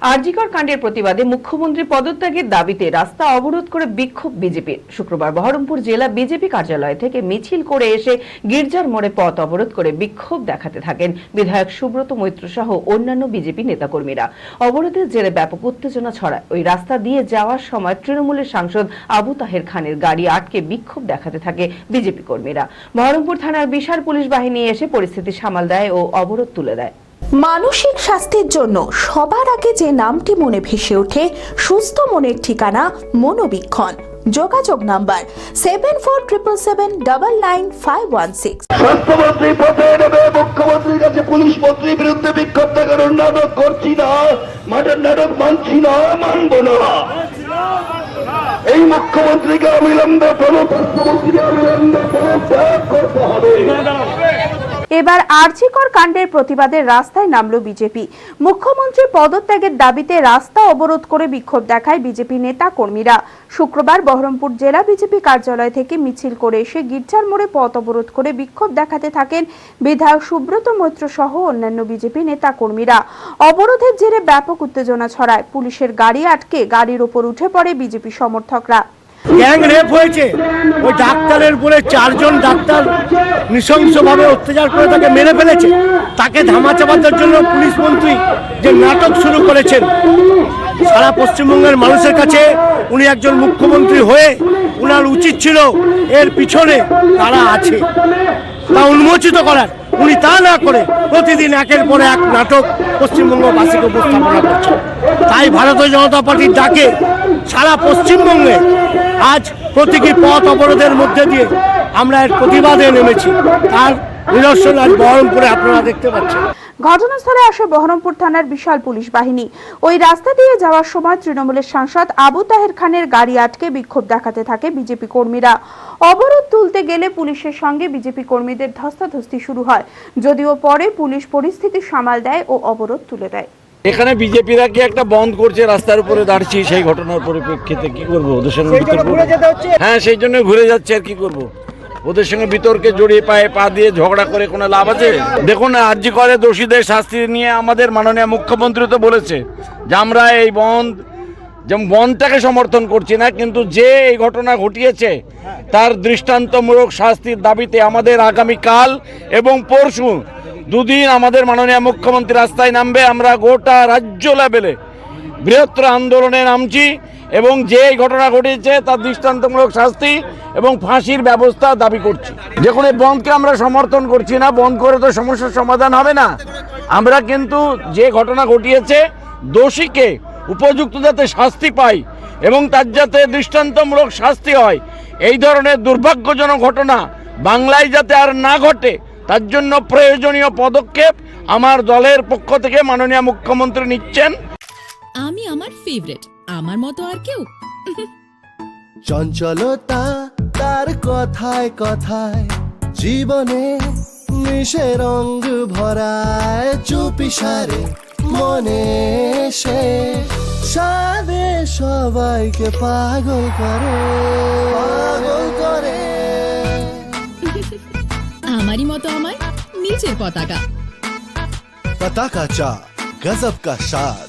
আরজিকর কাণ্ডের প্রতিবাদে মুখ্যমন্ত্রী পদত্যাগের দাবিতে রাস্তা অবরোধ করে বিক্ষোভ বিজেপির। শুক্রবার বহরমপুর জেলা বিজেপি কার্যালয় থেকে মিছিল করে এসে গির্জার মোড়ে পথ অবরোধ করে বিক্ষোভ দেখাতে থাকেন বিধায়ক সুব্রত মৈত্র সহ অন্যান্য বিজেপি নেতাকর্মীরা। অবরোধের জেরে ব্যাপক উত্তেজনা ছড়ায়। ওই রাস্তা দিয়ে যাওয়ার সময় তৃণমূলের সাংসদ আবু তাহের খানের গাড়ি আটকে বিক্ষোভ দেখাতে থাকে বিজেপি কর্মীরা। বহরমপুর থানার বিশাল পুলিশ বাহিনী এসে পরিস্থিতি সামাল দেয় ও অবরোধ তুলে দেয়। মানসিক স্বাস্থ্যের জন্য সবার আগে যে নামটি মনে ভেসে ওঠে, সুস্থ মনের ঠিকানা মনোবীক্ষণ। যোগাযোগ number seven four triple seven double nine five one six স্বাস্থ্যমন্ত্রী পথে নেবে, মুখ্যমন্ত্রীর কাছে পুলিশ মন্ত্রীর বিরুদ্ধে বিক্ষোভ দেখানোর নাটক করছি না, মাঠের নাটক মানছি না, মানব না। এই মুখ্যমন্ত্রীকে অবিলম্বে কোনো স্বাস্থ্যমন্ত্রীকে অবিলম্বে পদত্যাগ করতে হবে। এবার আরজিকর কাণ্ডের প্রতিবাদে রাস্তায় নামল বিজেপি। মুখ্যমন্ত্রী পদত্যাগের দাবিতে রাস্তা অবরোধ করে বিক্ষোভ দেখায় বিজেপি নেতা কর্মীরা। শুক্রবার বহরমপুর জেলা বিজেপি কার্যালয় থেকে মিছিল করে এসে গির্জার মোড়ে পথ অবরোধ করে বিক্ষোভ দেখাতে থাকেন বিধায়ক সুব্রত মৈত্র সহ অন্যান্য বিজেপি নেতা কর্মীরা। অবরোধের জেরে ব্যাপক উত্তেজনা ছড়ায়। পুলিশের গাড়ি আটকে গাড়ির ওপর উঠে পড়ে বিজেপি সমর্থকরা। গ্যাং রেপ হয়েছে। ওই ডাক্তারের উপরে চারজন ডাক্তার নৃশংসভাবে অত্যাচার করে তাকে মেরে ফেলেছে। তাকে ধামা চাপানোর জন্য পুলিশ মন্ত্রী যে নাটক শুরু করেছেন, সারা পশ্চিমবঙ্গের মানুষের কাছে উনি একজন মুখ্যমন্ত্রী হয়ে উনার উচিত ছিল এর পিছনে তারা আছে, তা উন্মোচিত করার। উনি তা না করে প্রতিদিন একের পর এক নাটক পশ্চিমবঙ্গবাসীকে উপস্থাপনা করছেন। তাই ভারতীয় জনতা পার্টির ডাকে সারা পশ্চিমবঙ্গে আজ প্রতীকী পথ অবরোধের মধ্যে দিয়ে আমরা এর প্রতিবাদে নেমেছি। তার নিদর্শন আজ বহরমপুরে আপনারা দেখতে পাচ্ছেন। ঘটনাস্থলে আসে বহরমপুর থানার বিশাল পুলিশ বাহিনী। ওই রাস্তা দিয়ে যাওয়ার সময় তৃণমূলের সাংসদ আবু তাহের খানের গাড়ি আটকে বিক্ষোভ দেখাতে থাকে বিজেপি কর্মীরা। অবরোধ তুলতে গেলে পুলিশের সঙ্গে বিজেপি কর্মীদের ধস্তাধস্তি শুরু হয়। যদিও পরে পুলিশ পরিস্থিতি সামাল দেয় ও অবরোধ তুলে দেয়। এখানে বিজেপিরা কি একটা বন্ধ করছে রাস্তার উপরে দাঁড়িয়ে সেই ঘটনার পরিপ্রেক্ষিতে কি করব? ওদের সঙ্গে বিতর্ক হ্যাঁ সেই জন্য ঘুরে যাচ্ছে আর কি করব? ওদের সঙ্গে বিতর্কে জড়িয়ে পায়ে পা দিয়ে ঝগড়া করে কোনো লাভ আছে? দেখুন আর্জি করে দোষীদের শাস্তি নিয়ে আমাদের মাননীয় মুখ্যমন্ত্রী তো বলেছে যে আমরা এই বন্ধ যেমন বনটাকে সমর্থন করছি না কিন্তু যে এই ঘটনা ঘটিয়েছে তার দৃষ্টান্তমূলক শাস্তির দাবিতে আমাদের আগামীকাল এবং পরশু দুদিন আমাদের মাননীয় মুখ্যমন্ত্রী রাস্তায় নামবে, আমরা গোটা রাজ্য লেভেলে বৃহত্তর আন্দোলনে নামছি এবং যে ঘটনা ঘটিয়েছে তার দৃষ্টান্তমূলক শাস্তি এবং ফাঁসির ব্যবস্থা দাবি করছি। যে কোনো বন্ধকে আমরা সমর্থন করছি না, বন্ধ করে তো সমস্যার সমাধান হবে না। আমরা কিন্তু যে ঘটনা ঘটিয়েছে, দোষীকে উপযুক্ত যাতে শাস্তি পায় এবং তার যাতে দৃষ্টান্তমূলক শাস্তি হয়, এই ধরনের দুর্ভাগ্যজনক ঘটনা বাংলায় যাতে আর না ঘটে তার জন্য প্রয়োজনীয় পদক্ষেপ আমার দলের পক্ষ থেকে মাননীয় মুখ্যমন্ত্রী নিচ্ছেন। আমি আমার ফেভারিট আমার মতো আর কেউ। চঞ্চলতা তার কথায় কথায় জীবনে মিশে রঙ ভরায় চুপি সারে মনে সে। সাদে সবাইকে পাগল করে পাগল করে। আমারই মতো আমার নিচের পতাকা। পতাকা চা গজব কা স্বাদ